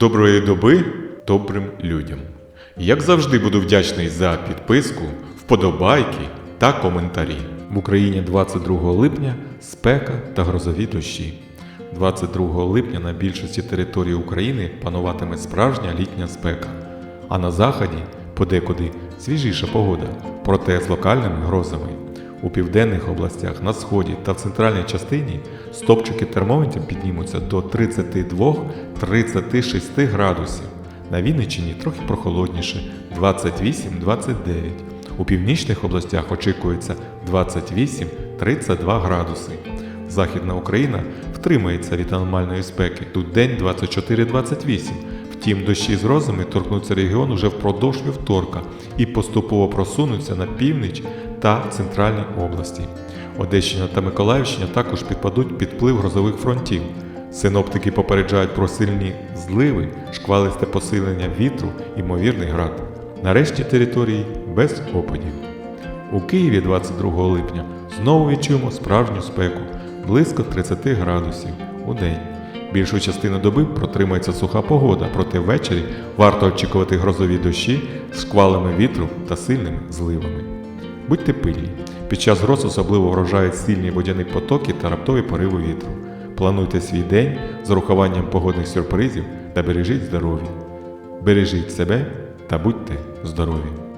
Доброї доби добрим людям. Як завжди буду вдячний за підписку, вподобайки та коментарі. В Україні 22 липня спека та грозові дощі. 22 липня на більшості території України пануватиме справжня літня спека, а на заході подекуди свіжіша погода, проте з локальними грозами. У південних областях, на сході та в центральній частині стопчики термометрів піднімуться до 32-36 градусів. На Вінниччині трохи прохолодніше 28-29. У північних областях очікується 28-32 градуси. Західна Україна втримається від аномальної спеки. Тут день 24-28. Втім, дощі з розами торкнуться регіон уже впродовж вівторка і поступово просунуться на північ та центральній області. Одещина та Миколаївщина також підпадуть під вплив грозових фронтів. Синоптики попереджають про сильні зливи, шквалисте посилення вітру, ймовірний град. Нарешті території без опадів. У Києві 22 липня знову відчуємо справжню спеку близько 30 градусів у день. Більшу частину доби протримається суха погода, проте ввечері варто очікувати грозові дощі з шквалами вітру та сильними зливами. Будьте пильні. Під час гроз особливо вражають сильні водяні потоки та раптові пориви вітру. Плануйте свій день з урахуванням погодних сюрпризів та бережіть здоров'я. Бережіть себе та будьте здорові!